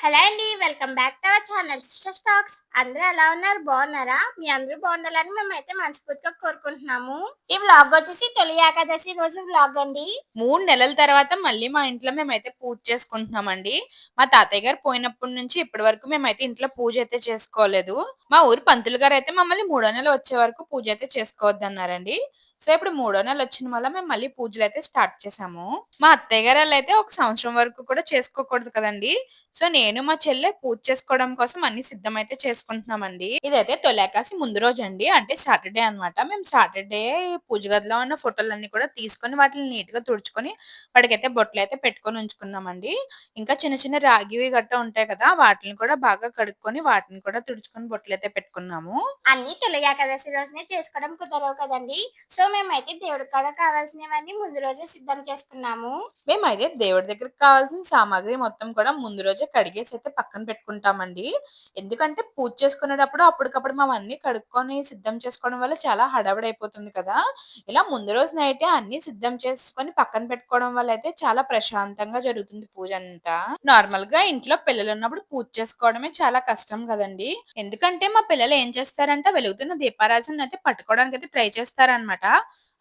Hello అండి welcome back to our channel sister stocks. అందరూ ఎలా ఉన్నారు? బాగున్నారా? మీ అందరూ బాగుండాలని మేమైతే మనస్ఫూర్తిగా కోరుకుంటున్నాము. ఈ వ్లాగ్ వచ్చేసి తొలి ఏకాదశి రోజు వ్లాగ్ అండి. మూడు నెలల తర్వాత మళ్ళీ మా ఇంట్లో మేమైతే పూజ చేసుకుంటున్నామండి. మా తాతయ్య గారు పోయినప్పటి నుంచి ఇప్పటి వరకు మేమైతే ఇంట్లో పూజ అయితే చేసుకోలేదు. మా ఊరు పంతులు గారు అయితే మమ్మల్ని మూడో నెల వచ్చే వరకు పూజ అయితే చేసుకోవద్దు అన్నారండి సో ఇప్పుడు మూడో నెల వచ్చిన వల్ల మేము మళ్ళీ పూజలు అయితే స్టార్ట్ చేసాము మా అత్తయ్య గారు అయితే ఒక సంవత్సరం వరకు కూడా చేసుకోకూడదు కదండి. సో నేను మా చెల్లె పూజ చేసుకోవడం కోసం అన్ని సిద్ధం అయితే చేసుకుంటున్నామండి. ఇదైతే తొలేకాసి ముందు రోజు అండి అంటే సాటర్డే అన్నమాట. మేము సాటర్డే పూజ గదిలో ఉన్న ఫోటోలన్నీ కూడా తీసుకొని వాటిని నీట్గా తుడుచుకొని వాడికైతే బొట్లు అయితే పెట్టుకొని ఉంచుకున్నామండి. ఇంకా చిన్న చిన్న రాగివి గట్ట ఉంటాయి కదా వాటిని కూడా బాగా కడుక్కొని వాటిని కూడా తుడుచుకొని బొట్లు అయితే పెట్టుకున్నాము. అన్ని తొలి ఏకాదశి రోజునే చేసుకోవడం కుదరవు కదండి. సో మేమైతే దేవుడి కాడ కావాల్సినవన్నీ ముందు రోజే సిద్ధం చేసుకున్నాము. మేమైతే దేవుడి దగ్గరికి కావాల్సిన సామాగ్రి మొత్తం కూడా ముందు రోజే కడిగేసి అయితే పక్కన పెట్టుకుంటామండి. ఎందుకంటే పూజ చేసుకునేటప్పుడు అప్పటికప్పుడు మేము అన్ని కడుక్కొని సిద్ధం చేసుకోవడం వల్ల చాలా హడావిడి అయిపోతుంది కదా. ఇలా ముందు రోజు నైటే అన్ని సిద్ధం చేసుకొని పక్కన పెట్టుకోవడం వల్ల అయితే చాలా ప్రశాంతంగా జరుగుతుంది పూజ అంతా. నార్మల్గా ఇంట్లో పిల్లలు ఉన్నప్పుడు పూజ చేసుకోవడమే చాలా కష్టం కదండి. ఎందుకంటే మా పిల్లలు ఏం చేస్తారంటే వెలుగుతున్న దీపారాజన్ అయితే పట్టుకోవడానికి అయితే ట్రై చేస్తారనమాట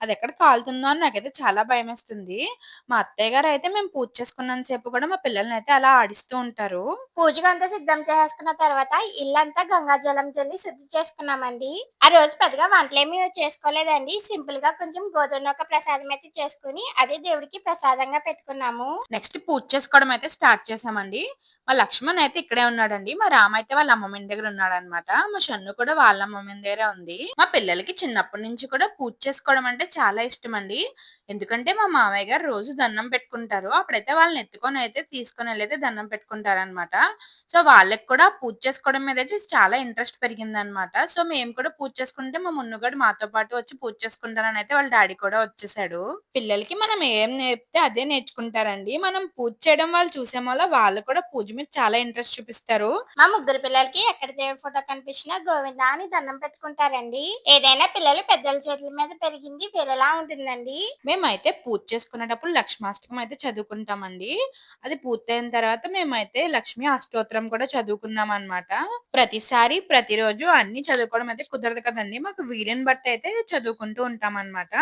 అది ఎక్కడ కాలుతుందో అని నాకైతే చాలా భయం వేస్తుంది మా అత్తయ్య గారు అయితే మేము పూజ చేసుకున్నంత సేపు కూడా మా పిల్లల్ని అయితే అలా ఆడిస్తూ ఉంటారు. పూజకు అంతా సిద్ధం చేసుకున్న తర్వాత ఇల్లంతా గంగా జలం చల్లి శుద్ధి చేసుకున్నామండి. ఆ రోజు పెద్దగా వంటలేమీ చేసుకోలేదండి. సింపుల్గా కొంచెం గోధుమ ఒక ప్రసాదం అయితే చేసుకుని అదే దేవుడికి ప్రసాదంగా పెట్టుకున్నాము. నెక్స్ట్ పూజ చేసుకోవడం అయితే స్టార్ట్ చేసామండి. మా లక్ష్మణ్ అయితే ఇక్కడే ఉన్నాడండి. మా రామ్ అయితే వాళ్ళ అమ్మమ్మ దగ్గర ఉన్నాడు అనమాట మా షన్ను కూడా వాళ్ళ అమ్మమ్మ దగ్గరే ఉంది. మా పిల్లలకి చిన్నప్పటి నుంచి కూడా పూజ చేసుకోవడం అంటే చాలా ఇష్టం అండి ఎందుకంటే మా మామయ్య గారు రోజు దండం పెట్టుకుంటారు. అప్పుడైతే వాళ్ళని ఎత్తుకొని అయితే తీసుకొని వెళ్ళైతే దండం పెట్టుకుంటారు అనమాట సో వాళ్ళకి కూడా పూజ చేసుకోవడం మీద అయితే చాలా ఇంట్రెస్ట్ పెరిగింది అనమాట సో మేము కూడా పూజ చేసుకుంటే మా మున్నుగడు మాతో పాటు వచ్చి పూజ చేసుకుంటారని అయితే వాళ్ళ డాడీ కూడా వచ్చేసాడు. పిల్లలకి మనం ఏం నేర్పితే అదే నేర్చుకుంటారండి. మనం పూజ చేయడం వాళ్ళు చూసే వల్ల వాళ్ళు కూడా పూజ మీద చాలా ఇంట్రెస్ట్ చూపిస్తారు. మా ముగ్గురు పిల్లలకి ఎక్కడ దేవుడి ఫోటో కనిపించినా గోవింద అని దండం పెట్టుకుంటారండి. ఏదైనా పిల్లలు పెద్దల చేతుల మీద పెరిగింది వేరేలా ఉంటుందండి. మేమైతే పూజ చేసుకునేటప్పుడు లక్ష్మాష్టకం అయితే చదువుకుంటామండి. అది పూర్తయిన తర్వాత మేమైతే లక్ష్మి అష్టోత్తరం కూడా చదువుకున్నాం అనమాట ప్రతిసారి ప్రతిరోజు అన్ని చదువుకోవడం అయితే కుదరదు కదండి. మాకు వీడియోని బట్టి అయితే చదువుకుంటూ ఉంటాం అనమాట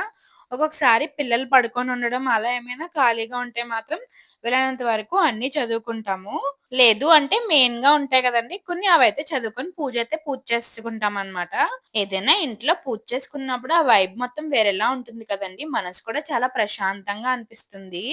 ఒక్కొక్కసారి పిల్లలు పడుకొని ఉండడం అలా ఏమైనా ఖాళీగా ఉంటే మాత్రం వీలైనంత వరకు అన్ని చదువుకుంటాము. లేదు అంటే మెయిన్గా ఉంటాయి కదండి. కొన్ని అవైతే చదువుకొని పూజ అయితే పూజ చేసుకుంటాం అనమాట ఏదైనా ఇంట్లో పూజ చేసుకున్నప్పుడు ఆ వైబ్ మొత్తం వేరేలా ఉంటుంది కదండి. మనసు కూడా చాలా ప్రశాంతంగా అనిపిస్తుంది.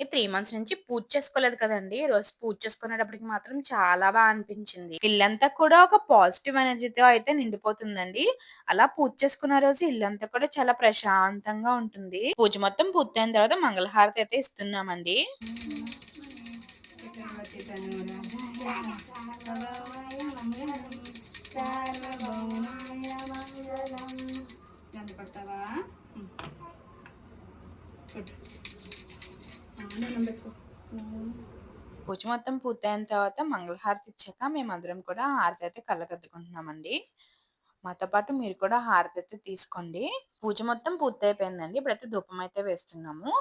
ఈ త్రీ మంత్స్ నుంచి పూజ చేసుకోలేదు కదండి. ఈ రోజు పూజ చేసుకునేటప్పటికి మాత్రం చాలా బాగా అనిపించింది. ఇల్లంతా కూడా ఒక పాజిటివ్ ఎనర్జీతో అయితే నిండిపోతుందండి. అలా పూజ చేసుకున్న రోజు ఇల్లంతా కూడా చాలా ప్రశాంతంగా ఉంటుంది. పూజ మొత్తం పూర్తయిన తర్వాత మంగళహారతి అయితే ఇస్తున్నామండి. పూజ మొత్తం పూర్తయిన తర్వాత మంగళహారతి ఇచ్చాక మేమందరం కూడా హారతి అయితే కళ్ళకద్దుకుంటున్నామండి. మాతో పాటు మీరు కూడా హారతి అయితే తీసుకోండి. పూజ మొత్తం పూర్తయిపోయిందండి. ఇప్పుడైతే ధూపం అయితే వేస్తున్నాము.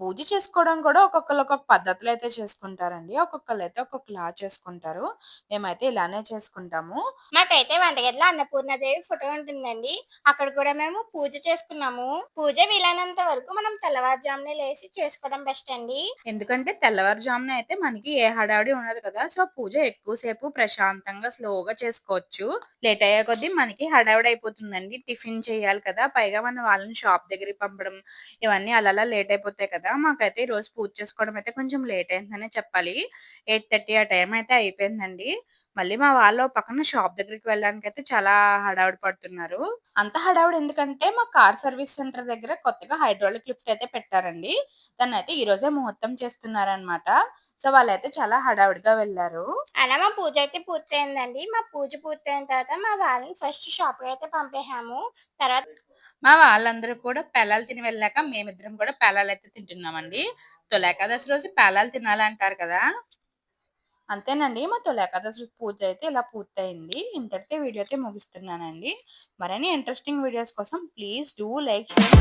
పూజ చేసుకోవడం కూడా ఒక్కొక్కరు ఒక్కొక్క పద్ధతులు అయితే చేసుకుంటారండి. ఒక్కొక్కరు అయితే ఒక్కొక్కలా చేసుకుంటారు. మేమైతే ఇలానే చేసుకుంటాము. మాకైతే వంటగదిలో అన్నపూర్ణదేవి ఫోటో ఉంటుందండి. అక్కడ కూడా మేము పూజ చేసుకున్నాము. పూజ వీలైనంత వరకు మనం తెల్లవారుజామునే లేచి చేసుకోవడం బెస్ట్ అండి. ఎందుకంటే తెల్లవారుజామున అయితే మనకి ఏ హడావిడి ఉండదు కదా. సో పూజ ఎక్కువసేపు ప్రశాంతంగా స్లోగా చేసుకోవచ్చు. లేట్ అయ్యే కొద్దీ మనకి హడావిడి అయిపోతుందండి. టిఫిన్ చేయాలి కదా. పైగా మన వాళ్ళని షాప్ దగ్గరికి పంపడం ఇవన్నీ అలా లేట్ అయిపోతాయి కదా. మాకైతే ఈ రోజు పూజ చేసుకోవడం అయితే కొంచెం లేట్ అయిందనే చెప్పాలి. ఎయిట్ థర్టీ ఆ టైం అయితే అయిపోయిందండి. మళ్ళీ మా వాళ్ళు పక్కన షాప్ దగ్గరికి వెళ్ళడానికి అయితే చాలా హడావిడి పడుతున్నారు. అంత హడావుడి ఎందుకంటే మా కార్ సర్వీస్ సెంటర్ దగ్గర కొత్తగా హైడ్రాలిక్ లిఫ్ట్ అయితే పెట్టారండి. దాన్ని అయితే ఈ రోజే ముహూర్తం చేస్తున్నారనమాట సో వాళ్ళైతే చాలా హడావుడిగా వెళ్ళారు. అలా మా పూజ అయితే పూర్తయిందండి. మా పూజ పూర్తయిన తర్వాత మా వాళ్ళని ఫస్ట్ షాప్ అయితే పంపేసాము తర్వాత మా వాళ్ళందరూ కూడా పెళ్ళాలు తిని వెళ్ళాక మేమిద్దరం కూడా పెళ్ళాలు అయితే తింటున్నామండి. తొలేకాదశి రోజు పెళ్ళాలు తినాలంటారు కదా? అంతేనండి. మా తొలేకాదశి పూజ అయితే ఇలా పూర్తయింది. ఇంతటితో వీడియో అయితే ముగిస్తున్నానండి. మరిన్ని ఇంట్రెస్టింగ్ వీడియోస్ కోసం ప్లీజ్ డూ లైక్ షేర్